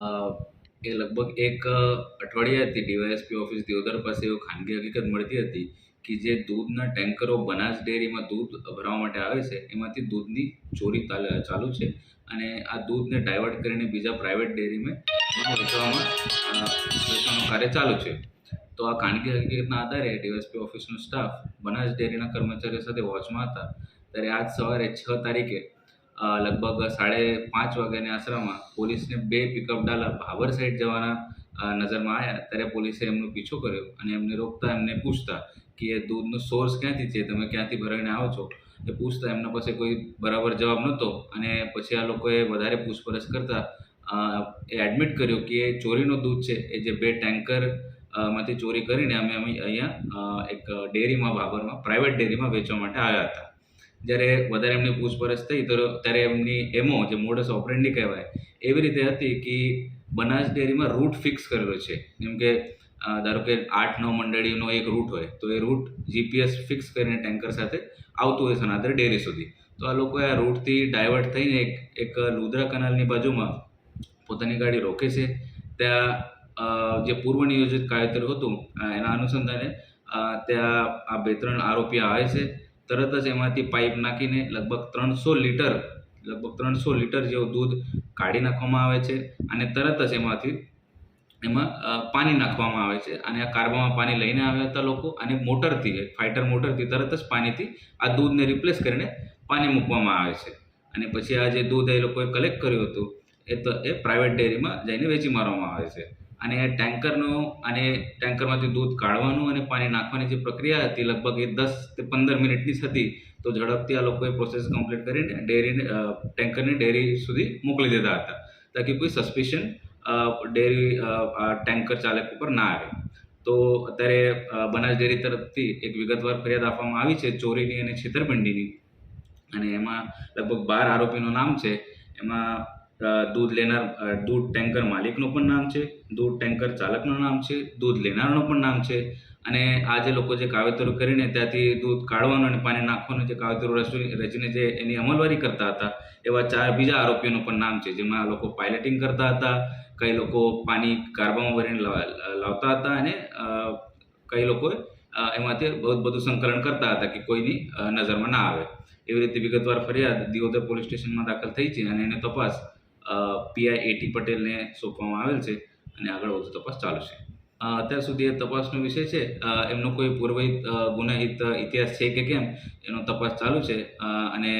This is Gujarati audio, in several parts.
એ લગભગ એક અઠવાડિયાથી ડીવાયએસપી ઓફિસ દિયોદર પાસે એવું ખાનગી હકીકત મળતી હતી કે જે દૂધના ટેન્કરો બનાસ ડેરીમાં દૂધ ભરાવા માટે આવે છે, એમાંથી દૂધની ચોરી ચાલુ છે અને આ દૂધને ડાયવર્ટ કરીને બીજા પ્રાઇવેટ ડેરીમાં વેચવામાં વેચવાનું કાર્ય ચાલુ છે. તો આ ખાનગી હકીકતના આધારે ડીવાયએસપી ઓફિસનો સ્ટાફ બનાસ ડેરીના કર્મચારીઓ સાથે વોચમાં હતા. ત્યારે આજ સવારે છ તારીખે લગભગ સાડે પાંચ વાગ્યાની આશરામાં પોલીસને બે પિકઅપ ડાલા ભાભર સાઈડ જવાના નજરમાં આવ્યા. ત્યારે પોલીસે એમનો પીછો કર્યો અને એમને રોકતા એમને પૂછતા કે એ દૂધનો સોર્સ ક્યાંથી છે? તમે ક્યાંથી ભરાઈને આવો છો? એ પૂછતા એમના પાસે કોઈ બરાબર જવાબ નહોતો અને પછી આ લોકોએ વધારે પૂછપરછ કરતા એ એડમિટ કર્યું કે એ ચોરીનું દૂધ છે. એ જે બે ટેન્કરમાંથી ચોરી કરીને અમે અહીંયા એક ડેરીમાં બાબરમાં પ્રાઇવેટ ડેરીમાં વેચવા માટે આવ્યા હતા. જ્યારે વધારે એમની પૂછપરછ થઈ, તો ત્યારે એમની એમો, જે મોડસ ઓપરેન્ડી કહેવાય, એવી રીતે હતી કે બનાસ ડેરીમાં રૂટ ફિક્સ કરેલો છે. જેમ કે ધારો કે આઠ, નવ મંડળીનો એક રૂટ હોય, તો એ રૂટ જીપીએસ ફિક્સ કરીને ટેન્કર સાથે આવતું હોય સનાતર ડેરી સુધી. તો આ લોકોએ આ રૂટથી ડાયવર્ટ થઈને એક એક લુદ્રા કનાલની બાજુમાં પોતાની ગાડી રોકે છે. ત્યાં જે પૂર્વ નિયોજિત કાયદેતર હતું, એના અનુસંધાને ત્યાં આ બે ત્રણ આરોપી આવે છે. તરત જ એમાંથી પાઇપ નાખીને લગભગ ત્રણસો લીટર, લગભગ ત્રણસો લીટર જેવું દૂધ કાઢી નાખવામાં આવે છે અને તરત જ એમાંથી એમાં પાણી નાખવામાં આવે છે. અને આ કાર્બામાં પાણી લઈને આવ્યા હતા લોકો અને મોટરથી, ફાઇટર મોટરથી તરત જ પાણીથી આ દૂધને રિપ્લેસ કરીને પાણી મૂકવામાં આવે છે. અને પછી આ જે દૂધ એ લોકોએ કલેક્ટ કર્યું હતું, એ તો, એ પ્રાઇવેટ ડેરીમાં જઈને વેચી મારવામાં આવે છે. અને ટેન્કરનું અને ટેન્કરમાંથી દૂધ કાઢવાનું અને પાણી નાખવાની જે પ્રક્રિયા હતી, લગભગ એ દસ તે પંદર મિનિટની હતી, તો ઝડપથી આ લોકોએ પ્રોસેસ કમ્પ્લીટ કરીને ડેરીને ટેન્કરને ડેરી સુધી મોકલી દીધા હતા, તાકી કોઈ સસ્પિશન ડેરી ટેન્કર ચાલક ઉપર ના આવે. તો અત્યારે બનાસ ડેરી તરફથી એક વિગતવાર ફરિયાદ આપવામાં આવી છે, ચોરીની અને છેતરપિંડીની. અને એમાં લગભગ બાર આરોપીનું નામ છે, એમાં દૂધ લેનાર દૂધ ટેન્કર માલિકનું પણ નામ છે, દૂધ ટેન્કર ચાલકનું નામ છે, દૂધ લેનારનું પણ નામ છે અને આ જે લોકો જે કાવેતરું કરીને ત્યાંથી દૂધ કાઢવાનું અને પાણી નાખવાનું જે કાવેતરું રચીને જે એની અમલવારી કરતા હતા, એવા ચાર બીજા આરોપીઓનું પણ નામ છે, જેમાં લોકો પાયલટિંગ કરતા હતા, કઈ લોકો પાણી કાર્બામાં ભરીને લાવતા હતા અને કઈ લોકોએ એમાંથી બહુ બધું સંકલન કરતા હતા કે કોઈની નજરમાં ના આવે. એવી રીતે વિગતવાર ફરિયાદ દિયોદર પોલીસ સ્ટેશનમાં દાખલ થઈ છે અને એને તપાસ પીઆઈ એટી પટેલને સોંપવામાં આવેલ છે અને આગળ વધુ તપાસ ચાલુ છે. અત્યાર સુધી એ તપાસનો વિષય છે. એમનો કોઈ પૂર્વિત ગુનાહિત ઇતિહાસ છે કે કેમ એનો તપાસ ચાલુ છે. અને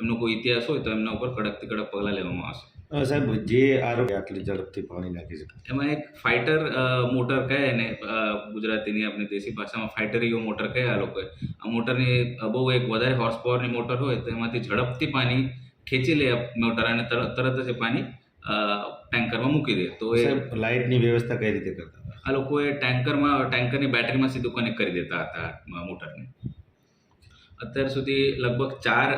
એમનો કોઈ ઇતિહાસ હોય તો એમના ઉપર કડકથી કડક પગલાં લેવામાં આવશે. સાહેબ જે આરોપી આટલી ઝડપથી પાણી નાખી શકે એમાં એક ફાઇટર મોટર કહે ને ગુજરાતીની આપણી દેશી ભાષામાં ફાઇટરીઓ મોટર કહે આ લોકોએ. આ મોટરની બહુ એક વધારે હોર્સ પાવરની મોટર હોય તો એમાંથી ઝડપથી પાણી ખેંચી લે મોટર અને તરત જ પાણી ટેન્કરમાં મૂકી દે. તો એ લાઇટની વ્યવસ્થા કઈ રીતે કરતા આ લોકોએ ટેન્કરમાં ટેન્કરની બેટરીમાં સીધું કનેક્ટ કરી દેતા હતા મોટરને. અત્યાર સુધી લગભગ ચાર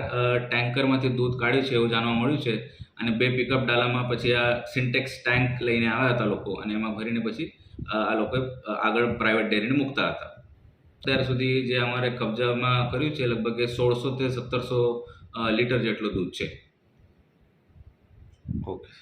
ટેન્કરમાંથી દૂધ કાઢ્યું છે એવું જાણવા મળ્યું છે અને બે પિકઅપ ડાલામાં પછી આ સિન્ટેક્સ ટેન્ક લઈને આવ્યા હતા લોકો અને એમાં ભરીને પછી આ લોકોએ આગળ પ્રાઇવેટ ડેરીને મૂકતા હતા. અત્યાર સુધી જે અમારે કબજામાં કર્યું છે લગભગ સોળસો તે સત્તરસો લીટર જેટલું દૂધ છે. ઓકે.